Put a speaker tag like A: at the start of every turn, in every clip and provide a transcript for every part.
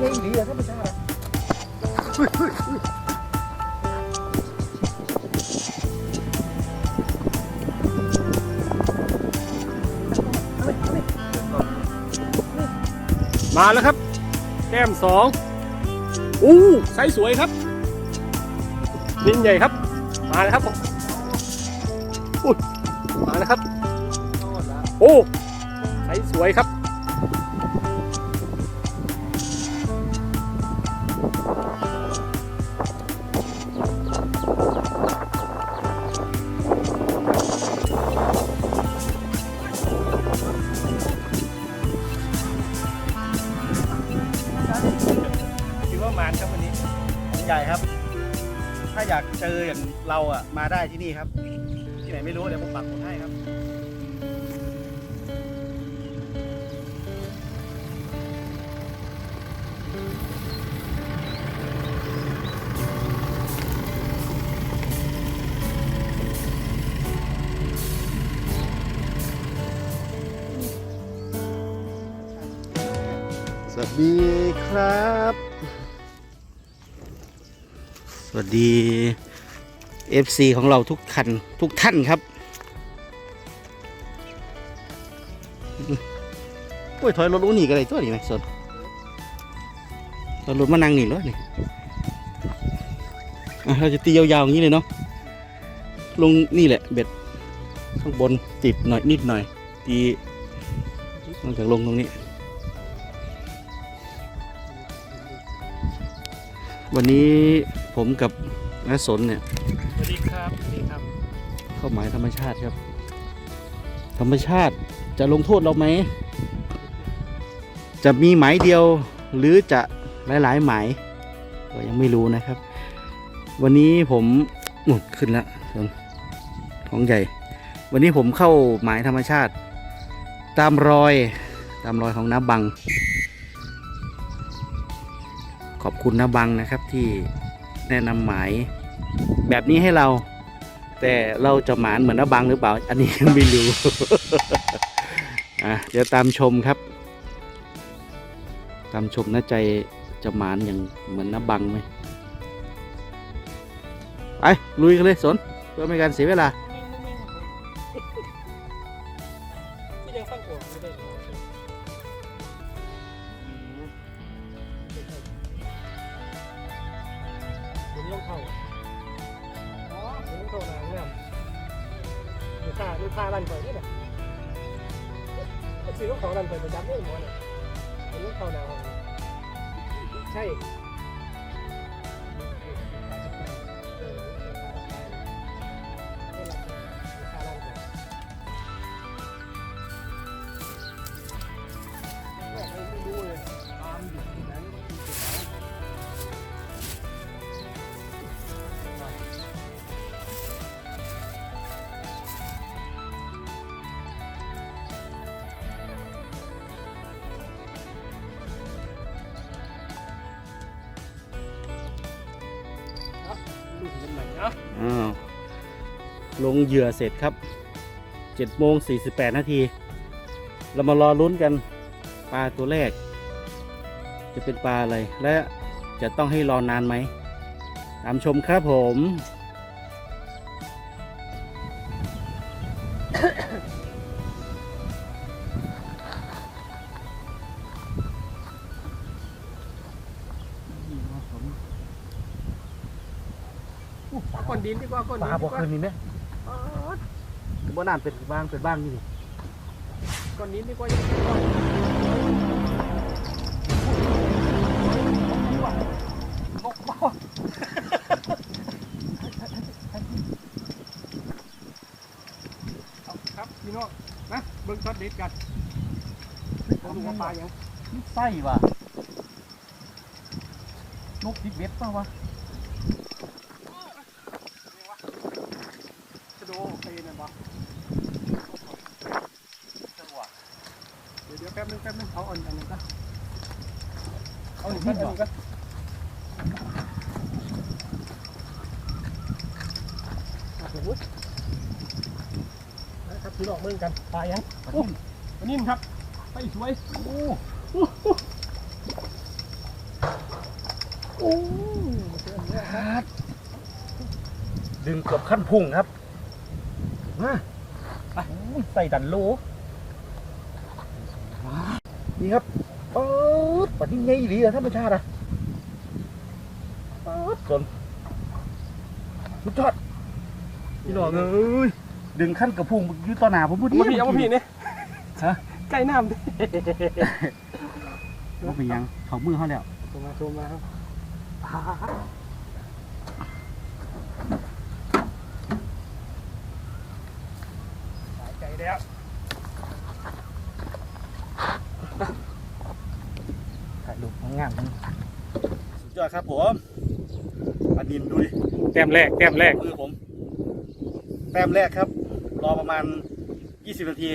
A: งี้ยดีอะธรรมชาติมาแล้วครับ แก้มสองอู้ไซส์สวยครับ นินใหญ่ครับ มาแล้วครับผมอุ้ยมาแล้วครับ โอ้ไซส์สวยครับ
B: อย่างเราอะมาได้ที่นี่ครับ ที่ไหนไม่รู้เดี๋ยวผมปักหมุดให้ครับ
C: สวัสดีครับ สวัสดี FC ของเราทุกคันทุกท่านครับโอ้ยถอยรถอู้นี่ก็ได้ตัวนี้ไหมสดถอยรถมานั่งนี่รถนี่เราจะตียาวๆอย่างนี้เลยเนาะลงนี่แหละเบ็ดข้างบนติดหน่อยนิดหน่อย ตีนอกจากลงตรงนี้ วันนี้ผมกับ น้าสนเนี่ย
A: สวัสดีครับสวัสดีครับ
C: เข้าหมายธรรมชาติครับ ธรรมชาติจะลงโทษเราไหม จะมีหมายเดียวหรือจะหลายๆหมายก็ยังไม่รู้นะครับ วันนี้ผมอุ๊ยขึ้นแล้วของใหญ่ วันนี้ผมเข้าหมายธรรมชาติ ตามรอยตามรอยของน้าบัง ขอบคุณน้าบังนะครับที่ แนะนำหมายแบบนี้ให้เรา แต่เราจะหมานเหมือนน้าบังหรือเปล่า อันนี้ยังไม่รู้ อะเดี๋ยวตามชมครับ ตามชมน่าใจจะหมานอย่างเหมือนน้าบังไหมไปลุยกันเลยสนเพื่อไม่ให้การเสียเวลา
A: ค้าลูกค้ารันไปนี่แหละก็ซื้อของเขารันไปประจำเลยหมอเนี่ยผมต้องเข้านาห้องใช่ อ้า
C: วลงเหยื่อเสร็จครับ7โมง48นาที เรามารอลุ้นกันปลาตัวแรก จะเป็นปลาอะไร และจะต้องให้รอนานไหมตามชมครับผม
A: ดินดีกว่าก้อนดิน
C: ปลา
A: ดี
C: บอก
A: กว่า
C: คืนนี้ไหมบ่น้ำเป็นบ้างเป็นบ้างนี่
A: ก้อนดินดีกว่าอย่างนี้ก่อนเอาครับพี่น้องนะเบิ้งช็อตเด็ดกันผมดูว่าปลาอย่าง
C: ไส้ว่ะนกติดเบ็ดป่าวะ
A: จะโดเตนั่นปะเดี๋ยวเดี๋ยวแป๊บนึงแป๊บนึงเอาอันอันนึงก็เอาอันนี้ก็อันนี้ก็โอ้โหนะครับ พี่น้องเบิ่งกันปลายังโอ้อันนี้ครับไปสวยโอ้โห
C: ครับดึงเกือบขั้นพุ่งครับมาไปใส่ดันโลนี่ครับเปิดปัดนี่ไงดีอะธรรมชาติอะเปิดส่วนสุดยอดพี่น้องเอ้ย ดึงขั้นกระพุ่งอยู่ต่อหน้าผมพูด
A: เอามาพี่เอามาพี่เนี่ย
C: ฮะ
A: ใกล้น้ำดิ
C: ว่าเป็นยังเขามือเขาแล้ว
A: โทรมาโทรมาครับสายใจแล้ว
C: ถ่ายรูปงามสุดยอดครับผมอันนินดูดิ
A: แต้มแรกแต้มแรก
C: มือผมแต้มแรกครับ รอประมาณ20นาที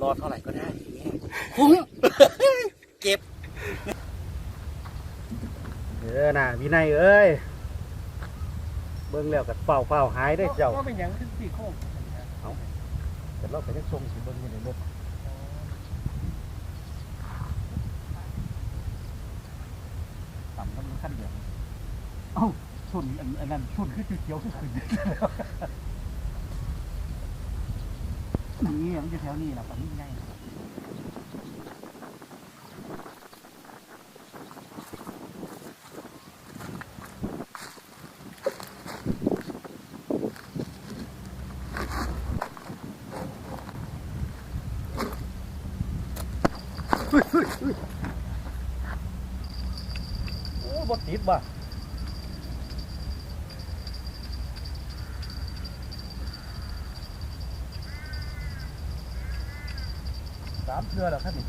C: รอเท่าไหร่ก็ได้คุ้มเก็บ เออน่ะวินัยเอ้ย เบิ่งแล้วกัดเฝ้าเฝ้าหายได้เจ้า
A: ก็เป็นอย่างขึ้นสี่โค้ง
C: แต่เราไปยังทรงสิเบิ่งอยู่ในรถต่ำต้องขั้นเดียวเอ้าชนอันอันนั้นชนคือจุดเขียวคือขึ้น นี่มันจะแถวนี้แหละฝั่งนี้ง่ายโอ้บดติดว่า วครับนี่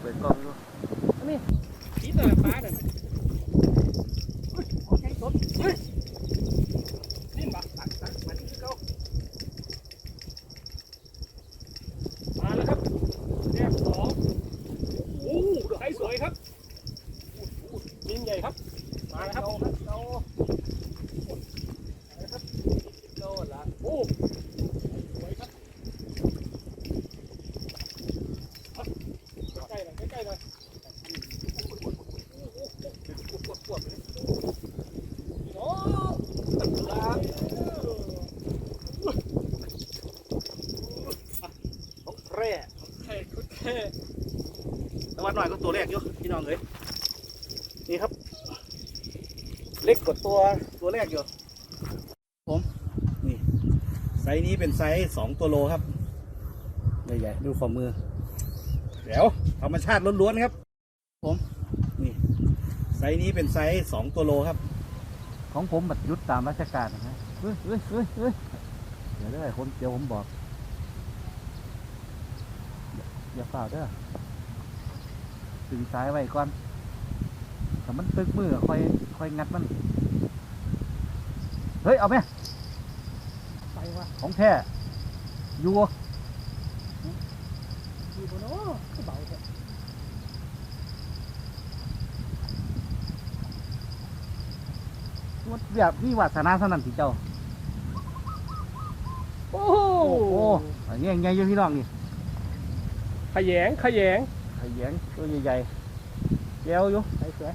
C: เปิดกล้องดู
A: คิดอะไรฟ้าหน่อยเฮ้ยโอเคสดเฮ้ยนี่มาตักตักมาที่เขามาแล้วครับแต้มสองโอ้โหดอกไม้สวยครับโอ้โหนิ่มใหญ่ครับ มาแล้วครับเราโลดละโอ้สวยครับใกล้ๆหน่อยใกล้ๆหน่อย โอ้ลา
C: ของ แร่
A: เท่คุดเท่
C: ตะวันหน่อยก็ตัวแรกอยู่พี่น้องเอ้ยนี่ครับ เล็กกว่าตัวตัวแรกอยู่ผมนี่ไซส์นี้เป็นไซส์สองตัวโลครับใหญ่ๆดูฝ่ามือเดี๋ยว ธรรมชาติล้วนๆครับ ผมนี่ไซส์นี้เป็นไซส์สองตัวโลครับ ของผมบัดยุดตามราชการนะฮะเฮ้ยเฮ้ยเฮ้ยเฮ้ยเดี๋ยวเด้อคนเดี๋ยวผมบอก อย่าเปล่าเด้อตึงซ้ายไว้ก่อนแต่มันตึกมือค่อยค่อยงัดมัน เฮ้ย เอาไหม
A: ไปว่ะ
C: ของแท้อยู่บ่
A: อยู่บนโอ้ก็เบาเถอะ
C: มันแบบนี่วาสนาสนั่นสิเจ้า
A: โอ้
C: โอ้โหอันนี้ยังไงอยู่พี่น้องนี่
A: ขยงขยง
C: ไข่แยงตัวใหญ่ๆแก้วอยู่
A: ไปสวย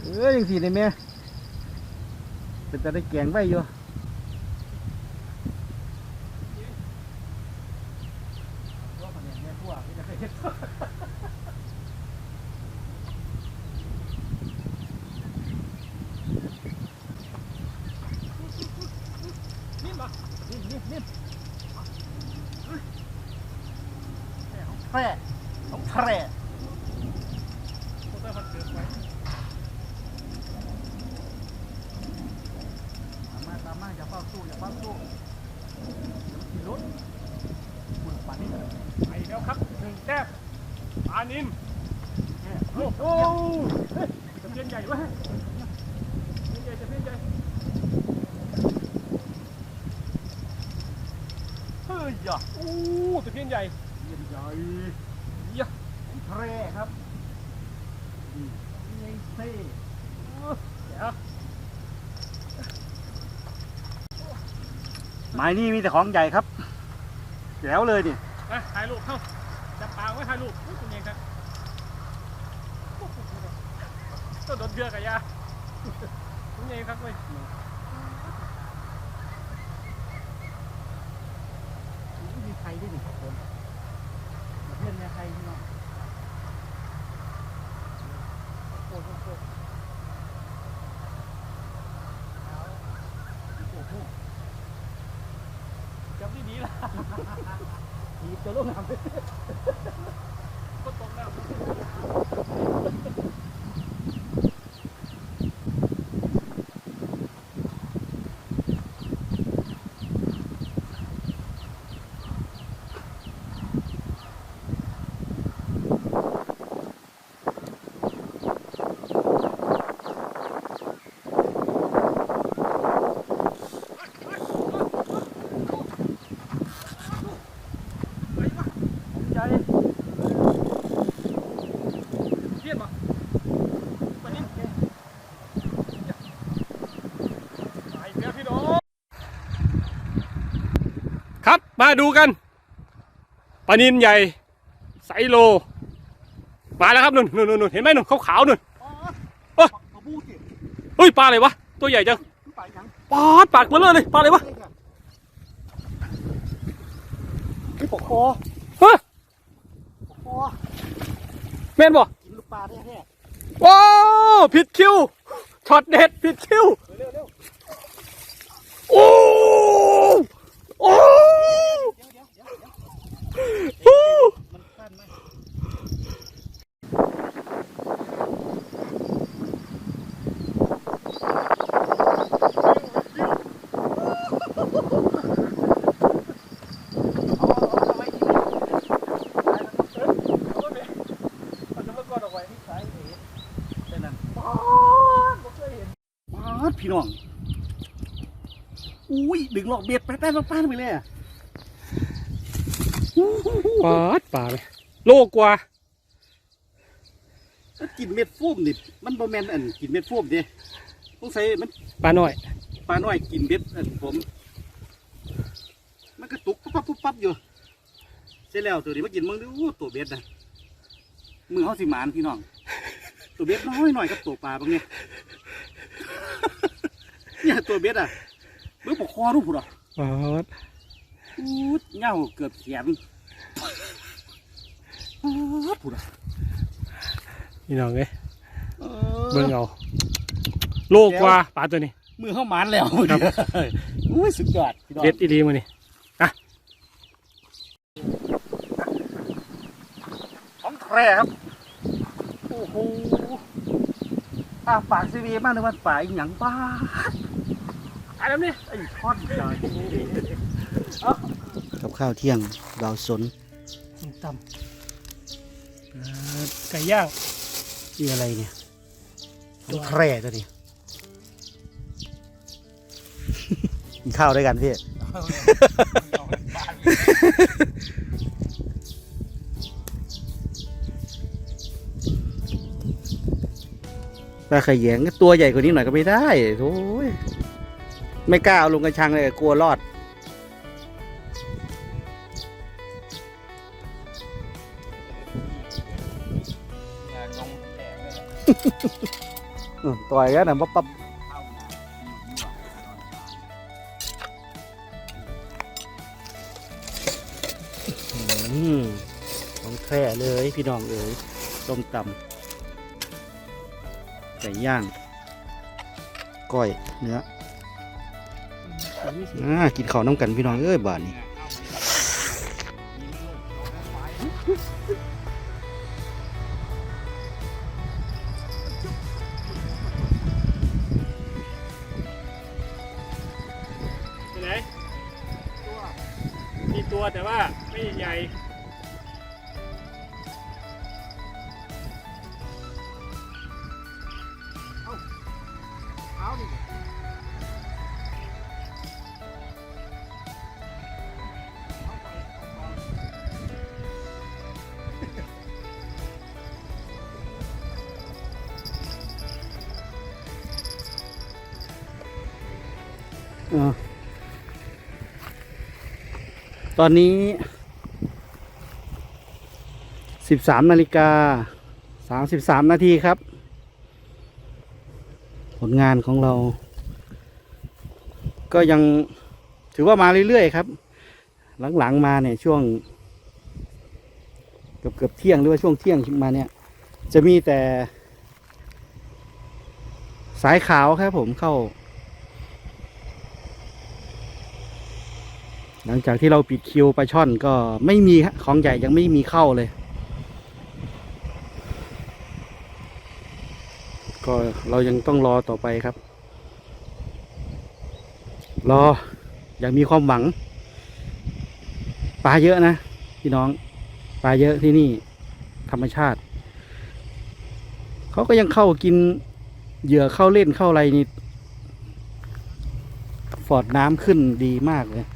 C: เอ้ยยังสีในแม่เป็นแต่ได้แกงไว้อยู่แพร่ของแพร่
A: โคตรพันเกิดไว้
C: ตามมาตามมาอย่าเฝ้าสู้อย่าเฝ้าสู้ขี่รถคุณป่านนี้
A: ไปแล้วครับหนึ่งแต้มปานิน
C: โอ้โห
A: เฮ้ยตะเพียนใหญ่เว้ยตะเพียนใหญ่ตะเพียนใหญ่
C: เฮ้ยอย่า
A: โอ้ตะเพียนใหญ่
C: เยี่ยมใหญ่
A: เยี่ย
C: แพร่ครับเฮ้ยเดี๋ยวไม้นี่มีแต่ของใหญ่ครับแจ๋วเลยนี่
A: มาถ่ายรูปเข้าจับปลาไว้ถ่ายรูปอุ้ยคุณยังครับก็โดนเดือกกับยาคุณยังครับเว้ย
C: มีใครด้วยนี่ครับผมเพื่อนเนี่ยใครพี่น้องโอ้โหโอ้โหโอ้โห
A: จับดีๆล่ะ
C: ถีบตัวลงน้ำเลย
A: ก็ตกแล้ว
C: ใจ
A: เทียบป่ะมานี่ไปอีกแล้วพี่น้อง ครับมาดูกันปลานินใหญ่ไซโล มาแล้วครับนุ่นนุ่นนุ่นเห็นไหมนุ่นขาวๆนุ่น
C: ปะบูสิ
A: เฮ้ยปลาอะไรวะตัวใหญ่จัง
C: ไปยัง
A: ปาดปากเบลอเลยปลาอะไรวะ
C: นี่ปกคอ
A: ฮะ
C: ปกคอ
A: แม่นบ่
C: กินลูกปลาได้แท้
A: ว้าวผิดคิวช็อตเด็ดผิดคิว
C: เร็วเร็ว
A: โอ้ โอ้
C: เดี๋ยวเดี๋ยวเดี๋ยวเดี๋ยว
A: โอ้
C: มันสั้นไหมาดพี่น้อง อุ้ย ดึงหลอกเบ็ด แป้นป้านไปเลยอะ
A: ปาดปลาเลยโลกว่า
C: แล้วกินเม็ดฟูมนี่มันบ่แม่นอันกินเม็ดฟูมดิต้องใส่มัน
A: ปลาหน่อย
C: ปลาน้อยกินเบ็ดอันผม มันก็ตุกปุ๊บปั๊บปุ๊บปั๊บอยู่เสร็จแล้วตัวนี้มากินมึงดูอู้ตัวเบ็ดนะมือเขาสิหมานพี่น้อง ตัวเบ็ดน้อยหน่อยกับตัวปลาบางเนี่ยเนี่ยตัวเบ็ดอะเบื่อปกคอรู้ผุดอ่ะ
A: ปาด
C: อู้ดเหงาเกือบแขนป๊าดผุดอะ
A: พี่น้องเอ้ย
C: เอ
A: เบิ่ง
C: อ
A: เอาโลกว่าปลาตัวนี้
C: มือเข้าหมานแล้ว
A: ครับ
C: อุ้ยสุดยอดพี่น้อง
A: เด็ดอีดีมานี่
C: ของแท้ครับ โอ้โหอ่าปากซีวีมากเลยมันปากอหย่างบ้า
A: อันนั้นนี่
C: ไอ้ท่อนใหญ่
B: กับข้าวเที่ยงเบาสน
A: ต่ำไก่ย่าง
B: นี่อะไรเนี่ยตัวแคร่ตัวนี้กินข้าวด้วยกันพี่ปลาขยงตัวใหญ่กว่านี้หน่อยก็ไม่ได้โอ้ย ไม่กล้าเอาลงกระชังเลยกลัวรอดอืมต่อยกันนะปั๊บปั๊บอืมของแท้เลยพี่น้องเอ๋ยต้มตำไก่ย่างก้อยเนื้อ อ่ากินข้าวน้ำกันพี่น้องเอ้ยบาทนี้
A: ต
C: อนนี้สิบสามนาฬิกาสามสิบสามนาทีครับ ผลงานของเรา ก็ยังถือว่ามาเรื่อยๆครับ หลังๆมาเนี่ยช่วง เกือบเกือบเที่ยงหรือว่าช่วงเที่ยงมาเนี่ย จะมีแต่ สายขาวครับผมเข้า หลังจากที่เราปิดคิวปลาช่อนก็ไม่มีของใหญ่ยังไม่มีเข้าเลย ก็เรายังต้องรอต่อไปครับ รออย่างมีความหวังปลาเยอะนะพี่น้องปลาเยอะที่นี่ ธรรมชาติเขาก็ยังเข้ากินเหยื่อเข้าเล่นเข้าอะไรนี่ฟอดน้ำขึ้นดีมากเลย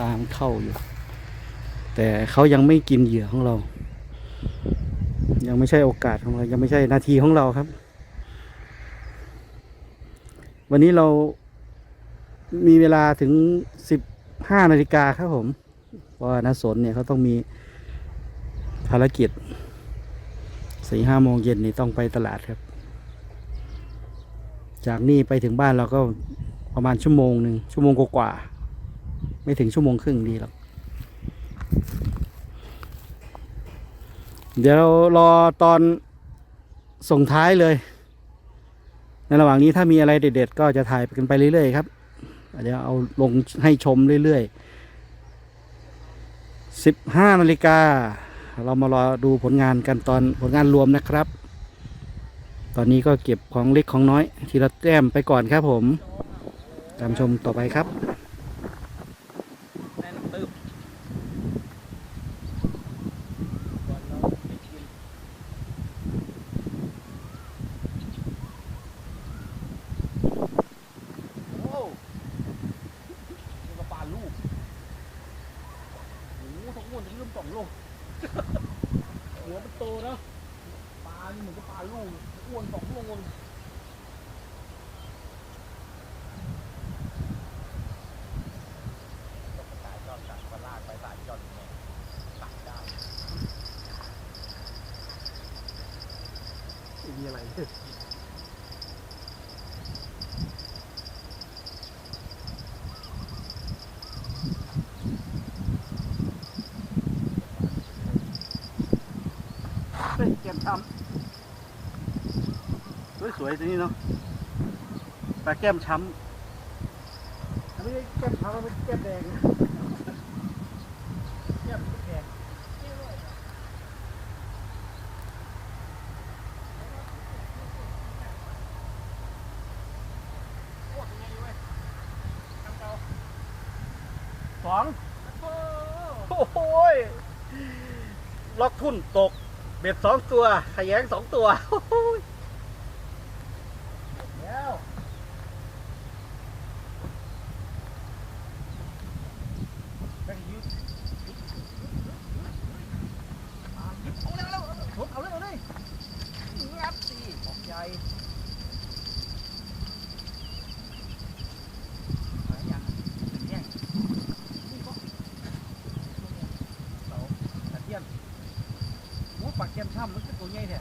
C: ลามันเข้าอยู่ แต่เขายังไม่กินเหยื่อของเรา ยังไม่ใช่โอกาสของเรา ยังไม่ใช่นาทีของเราครับ วันนี้เรามีเวลาถึงสิบห้านาฬิกาครับผมเพราะว่าสนเนี่ยเขาต้องมีภารกิจสี่ห้าโมงเย็นนี่ต้องไปตลาดครับ จากนี่ไปถึงบ้านเราก็ประมาณชั่วโมงหนึ่งชั่วโมงกว่า ไม่ถึงชั่วโมงครึ่งดีหรอก เดี๋ยวรอตอนส่งท้ายเลย ในระหว่างนี้ถ้ามีอะไรเด็ด ๆ ก็จะถ่ายกันไปเรื่อย ๆ ครับเดี๋ยวเอาลงให้ชมเรื่อยๆสิบห้านาฬิกาเรามารอดูผลงานกันตอนผลงานรวมนะครับ ตอนนี้ก็เก็บของเล็กของน้อย ทีละแต้มไปก่อนครับผม ตามชมต่อไปครับ
B: แน่นตึ๊บ โอ้นี่ก็ปลาลูกโอ้โหทั้งอ้วนทั้งเริ่มสองโล หัวมันโตนะปลานี่เหมือนกับปลาลูกอ้วนสองโลเลยสายจอดตัดมาลากไปสายจอดเนี่ยตัดได้
A: มีอะไร
C: เฮ้ยเก็บทำสวยๆตัวนี้เนาะปลาแก้มช้ำอันนี้แก้มช้ำมันเป็นแก้มแดงนะ
B: เยี่ยมแขก
C: สองโอ้โหยล็อกทุ่นตก เบ็ด สองตัวขยงสองตัวโอ้โหย
B: แล้ว
C: แม่งยิ้ว
B: เอาแล้วแล้วชนเอาเลยเอาเลยงัดสิของใหญ่หายยังแย่งนี่ก็เสาตะเทียนโอ้ปากแก้มช่ำมันก็ตัวใหญ่แท้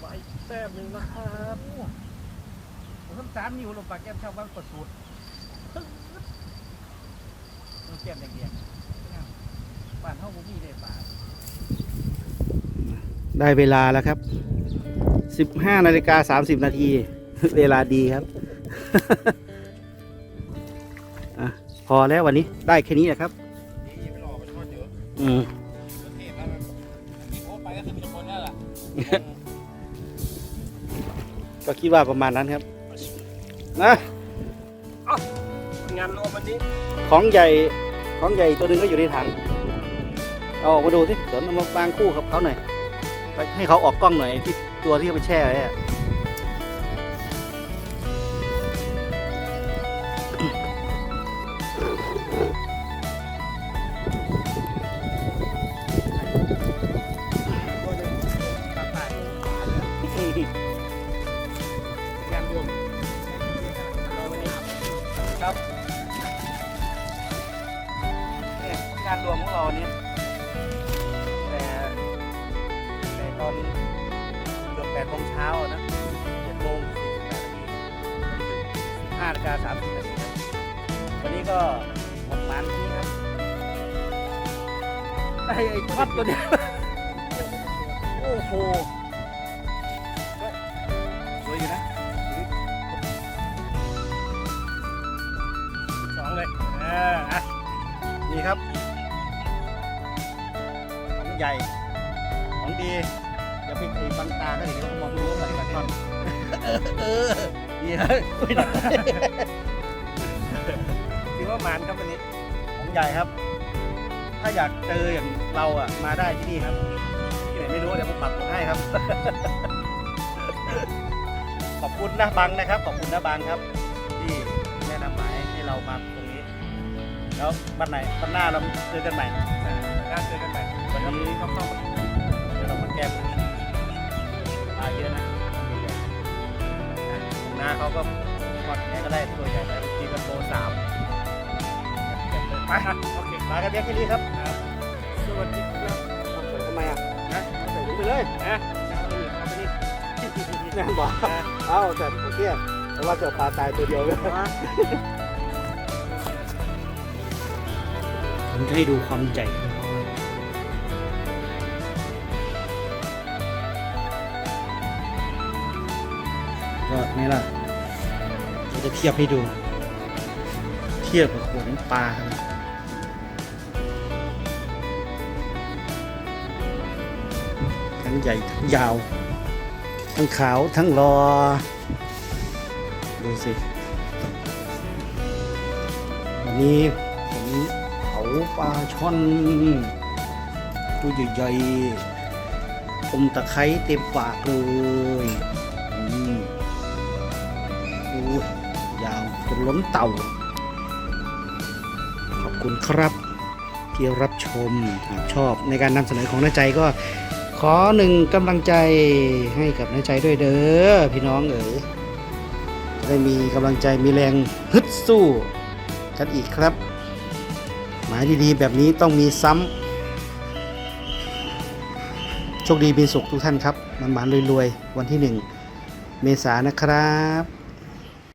A: ใบแต้ มหนึ่งนะครับ
B: โอ้ผมทำสามนิ้วลงปากแก้มช่ำวางกดสูตรมันแก้มแดงๆป่านเท่าบุมีได้ป่า
C: ได้เวลาแล้วครับสิบห้านาฬิกาสามสิบนาที เวลาดีครับอะพอแล้ววันนี้ได้แค่นี้แหละครับ
B: นี่ไม่รอไปทอดเยอะ
C: อืม
B: เทพแล้วมันมีโพสต์ไปก็คือมีแต่คนนั่นแหละ
C: ก็คิดว่าประมาณนั้นครับนะ
A: งานรวมวันนี้
C: ของใหญ่ของใหญ่ตัวหนึงก็อยู่ในถังเอาออกมาดูสิสนเอามาบางคู่กับเขาหน่อยไปให้เขาออกกล้องหน่อยที่ตัวที่เขาไปแช่ไว้
B: ตตัวเนี้ยโอ้โหก็สวยอยู่นะ
A: สองเลยเอออะ
B: นี่ครับ ของใหญ่ ของดี อย่าไปไอ้บังตาก็เดี๋ยวเขามองไม่รู้ว่าอะไรกันเออดีนะไม่ได้
A: ถือว่าหมานครับวันนี้
B: ของใหญ่ครับ ถ้าอยากเจออย่างเราอะมาได้ที่นี่ครับที่ไหนไม่รู้เดี๋ยวผมปักหมุดให้ครับ ขอบคุณนะบังนะครับ ขอบคุณนะบังครับ ที่แนะนำหมายให้เรามาตรงนี้ แล้ววันไหนวันหน้าเราเจอกันใหม่
A: น่าเจอกันใหม่
B: วันนี้
A: เข้าเข้ามา
B: เดี๋ยวเรามาแก้บนปลาเยอะนะหน้าเขาก็ทอดแค่ก็ได้ตัวใหญ่แล้วทีกันโตสาม
A: ไปอะโอเค
B: มากันเพียงแค่นี้ครับ
A: สวัสดีครับ
B: ทำไมอะ
A: นะ
B: ใส่ถุงไปเลย
A: นะเอาไปนี่เอาไปนี่
B: แน่บอกเอ้าแต่ผมเที่ยเพราะว่าเกิดปลาตายตัวเดียวเลย
C: ผมจะให้ดูความใหญ่ของเขาก็นี่ล่ะเราจะเทียบให้ดู เทียบกับขวดน้ำปลา งใหญ่ทั้งยาว ทั้งขาวทั้งรอ ดูสิ วันนี้ผมเผาปลาช่อนตัวใหญ่ๆอมตะไคร้เต็มปากเลยอืมโอ้ยยาวจนล้นเต่า ขอบคุณครับที่รับชมหากชอบในการนำเสนอของน้าใจก็ ขอหนึ่งกำลังใจให้กับน้าใจด้วยเด้อพี่น้องเอ๋ยจะได้มีกำลังใจมีแรงฮึดสู้กันอีกครับ หมายดีๆ แบบนี้ต้องมีซ้ำโชคดีมีสุขทุกท่านครับมันหมานรวยๆ วันที่หนึ่งเมษานะครับ